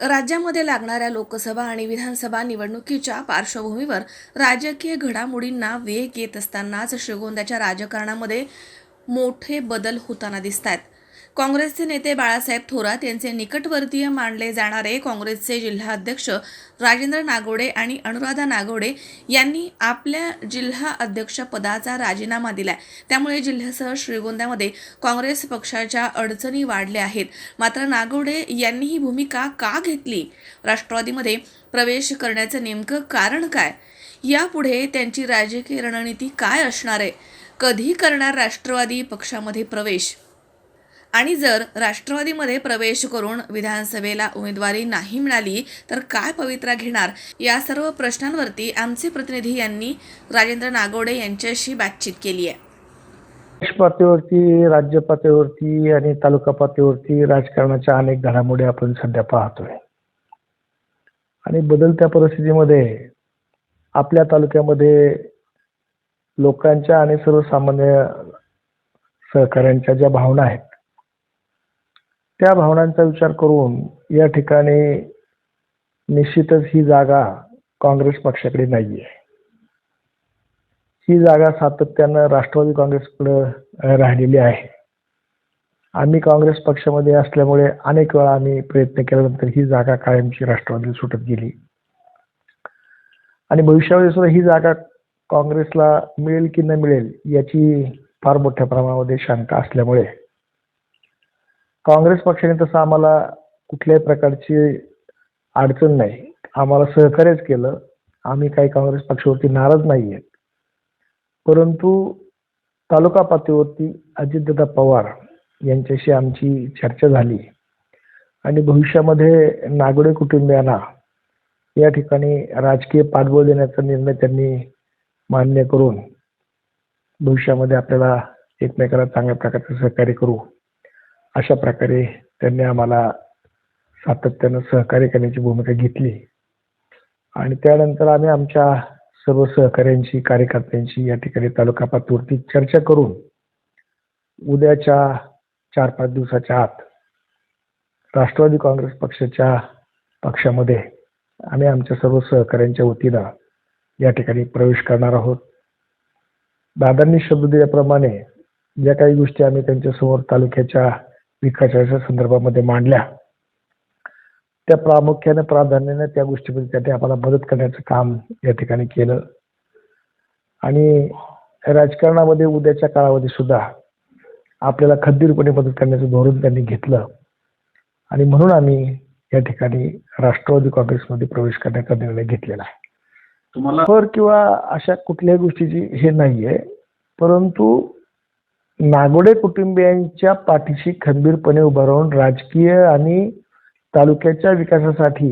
राज्यामध्ये लागणाऱ्या लोकसभा आणि विधानसभा निवडणुकीच्या पार्श्वभूमीवर राजकीय घडामोडींना वेग येत असतानाच श्रीगोंद्याच्या राजकारणामध्ये मोठे बदल होताना दिसत आहेत काँग्रेसचे नेते बाळासाहेब थोरात यांचे निकटवर्तीय मानले जाणारे काँग्रेसचे जिल्हाध्यक्ष राजेंद्र नागोडे आणि अनुराधा नागोडे यांनी आपल्या जिल्हा अध्यक्ष पदाचा राजीनामा दिलाय. त्यामुळे जिल्ह्यासह श्रीगोंद्यामध्ये काँग्रेस पक्षाच्या अडचणी वाढल्या आहेत. मात्र नागोडे यांनी ही भूमिका का घेतली? राष्ट्रवादीमध्ये प्रवेश करण्याचं नेमकं कारण काय? यापुढे त्यांची राजकीय रणनीती काय असणार आहे? कधी करणार राष्ट्रवादी पक्षामध्ये प्रवेश? आणि जर राष्ट्रवादीमध्ये प्रवेश करून विधानसभेला उमेदवारी नाही मिळाली तर काय पवित्रा घेणार? या सर्व प्रश्नांवरती आमचे प्रतिनिधी यांनी राजेंद्र नागोडे यांच्याशी बातचीत केली आहे. पातळीवरती राज्य पातळीवरती आणि तालुका पातळीवरती राजकारणाच्या अनेक घडामोडी आपण सध्या पाहतोय. आणि बदलत्या परिस्थितीमध्ये आपल्या तालुक्यामध्ये लोकांच्या आणि सर्वसामान्य सहकाऱ्यांच्या ज्या भावना आहेत त्या भावनांचा विचार करून या ठिकाणी निश्चितच ही जागा काँग्रेस पक्षाकडे नाहीये. ही जागा सातत्यानं राष्ट्रवादी काँग्रेसकडे राहिलेली आहे. आम्ही काँग्रेस पक्षामध्ये असल्यामुळे अनेक वेळा आम्ही प्रयत्न केल्यानंतर ही जागा कायमची राष्ट्रवादी सुटत गेली. आणि भविष्यामध्ये सुद्धा ही जागा काँग्रेसला मिळेल की न मिळेल याची फार मोठ्या प्रमाणामध्ये शंका असल्यामुळे काँग्रेस पक्षाने तसं आम्हाला कुठल्याही प्रकारची अडचण नाही. आम्हाला सहकार्यच केलं. आम्ही काही काँग्रेस पक्षावरती नाराज नाही आहेत. परंतु तालुका पातळीवरती अजितदादा पवार यांच्याशी आमची चर्चा झाली. आणि भविष्यामध्ये नागडे कुटुंबियांना या ठिकाणी राजकीय पाठबळ देण्याचा निर्णय त्यांनी मान्य करून भविष्यामध्ये आपल्याला एकमेकाला चांगल्या प्रकारचं सहकार्य करू. अशा प्रकारे त्यांनी आम्हाला सातत्यानं सहकार्य करण्याची भूमिका घेतली. आणि त्यानंतर आम्ही आमच्या सर्व सहकाऱ्यांशी कार्यकर्त्यांशी या ठिकाणी तालुका पातळीवरती चर्चा करून उद्याच्या चार पाच दिवसाच्या आत राष्ट्रवादी काँग्रेस पक्षाच्या पक्षामध्ये आम्ही आमच्या सर्व सहकाऱ्यांच्या वतीनं या ठिकाणी प्रवेश करणार आहोत. दादांनी शब्द दिल्याप्रमाणे ज्या काही गोष्टी आम्ही त्यांच्यासमोर तालुक्याच्या विकासाच्या संदर्भामध्ये मांडल्या. त्या प्रामुख्याने प्राधान्याने त्या गोष्टीमध्ये आम्हाला मदत करण्याचं काम या ठिकाणी केलं. आणि राजकारणामध्ये उद्याच्या काळामध्ये सुद्धा आपल्याला खंबीरपणे मदत करण्याचं धोरण त्यांनी घेतलं. आणि म्हणून आम्ही या ठिकाणी राष्ट्रवादी काँग्रेसमध्ये प्रवेश करण्याचा निर्णय घेतलेला आहे. तुम्हाला किंवा अशा कुठल्याही गोष्टीची हे नाहीये. परंतु नागोडे कुटुंबियांच्या पाठीशी खंबीरपणे उभं राहून राजकीय आणि तालुक्याच्या विकासासाठी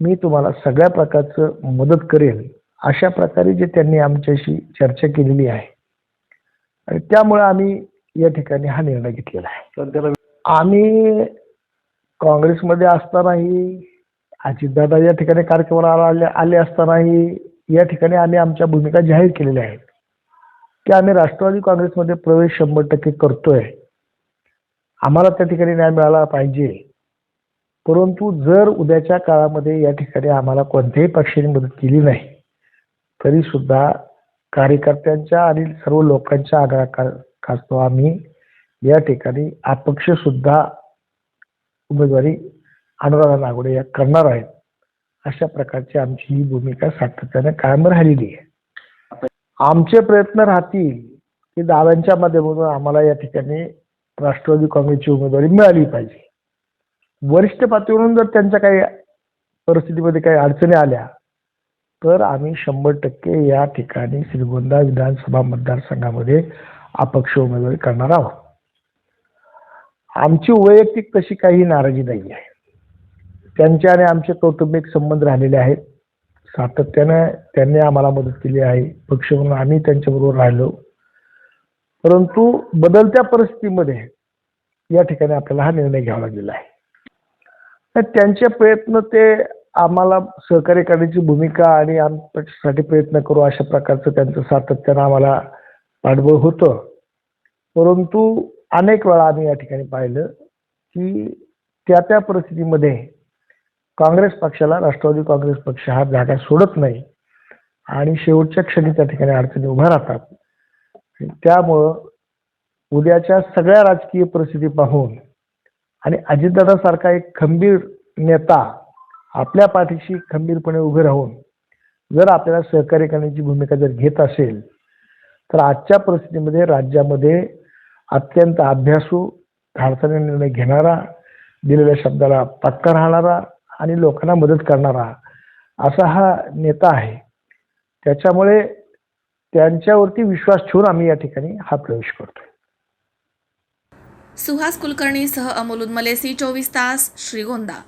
मी तुम्हाला सगळ्या प्रकारचं मदत करेल अशा प्रकारे जे त्यांनी आमच्याशी चर्चा केलेली आहे. आणि त्यामुळे आम्ही या ठिकाणी हा निर्णय घेतलेला आहे. आम्ही काँग्रेसमध्ये असतानाही अजितदादा या ठिकाणी कार्यक्रमाला आले आले असतानाही या ठिकाणी आम्ही आमच्या भूमिका जाहीर केलेल्या आहेत. की आम्ही राष्ट्रवादी काँग्रेसमध्ये प्रवेश शंभर टक्के करतोय. आम्हाला त्या ठिकाणी न्याय मिळाला पाहिजे. परंतु जर उद्याच्या काळामध्ये या ठिकाणी आम्हाला कोणत्याही पक्षाने मदत केली नाही तरी सुद्धा कार्यकर्त्यांच्या आणि सर्व लोकांच्या आग्रहास्तव आम्ही या ठिकाणी अपक्ष सुद्धा उमेदवारी अनुराधा नागोडे या करणार आहेत. अशा प्रकारची आमची ही भूमिका सातत्याने कायम राहिलेली आहे. आमचे प्रयत्न राहतील की दादांच्या माध्यमातून आम्हाला या ठिकाणी राष्ट्रवादी काँग्रेसची उमेदवारी मिळाली पाहिजे. वरिष्ठ पातळीवरून जर त्यांच्या काही परिस्थितीमध्ये काही अडचणी आल्या तर आम्ही शंभर टक्के या ठिकाणी श्रीगोंदा विधानसभा मतदारसंघामध्ये अपक्ष उमेदवारी करणार आहोत. आमची वैयक्तिक तशी काही नाराजी नाही आहे त्यांचे आणि आमचे कौटुंबिक संबंध राहिलेले आहेत. सातत्यानं त्यांनी आम्हाला मदत केली आहे. पक्ष म्हणून आम्ही त्यांच्याबरोबर राहिलो. परंतु बदलत्या परिस्थितीमध्ये या ठिकाणी आपल्याला हा निर्णय घ्यावा लागलेला आहे. तर त्यांचे प्रयत्न ते आम्हाला सहकार्य करण्याची भूमिका आणि आमच्यासाठी प्रयत्न करू अशा प्रकारचं त्यांचं सातत्यानं आम्हाला पाठबळ होतं. परंतु अनेक वेळा आम्ही या ठिकाणी पाहिलं की त्या त्या परिस्थितीमध्ये काँग्रेस पक्षाला राष्ट्रवादी काँग्रेस पक्ष हा जागा सोडत नाही. आणि शेवटच्या क्षणी त्या ठिकाणी अडचणी उभ्या राहतात. त्यामुळं उद्याच्या सगळ्या राजकीय परिस्थिती पाहून आणि अजितदादासारखा एक खंबीर नेता आपल्या पाठीशी खंबीरपणे उभे राहून जर आपल्याला सहकार्य करण्याची भूमिका जर घेत असेल तर आजच्या परिस्थितीमध्ये राज्यामध्ये अत्यंत अभ्यासू धाडसाने निर्णय घेणारा दिलेल्या शब्दाला पक्का राहणारा आणि लोकांना मदत करणारा असा हा नेता आहे. त्याच्यामुळे त्यांच्यावरती विश्वास ठेवून आम्ही या ठिकाणी हा प्रवेश करतोय. सुहास कुलकर्णीसह अमोल उदमले सी चोवीस तास श्रीगोंदा.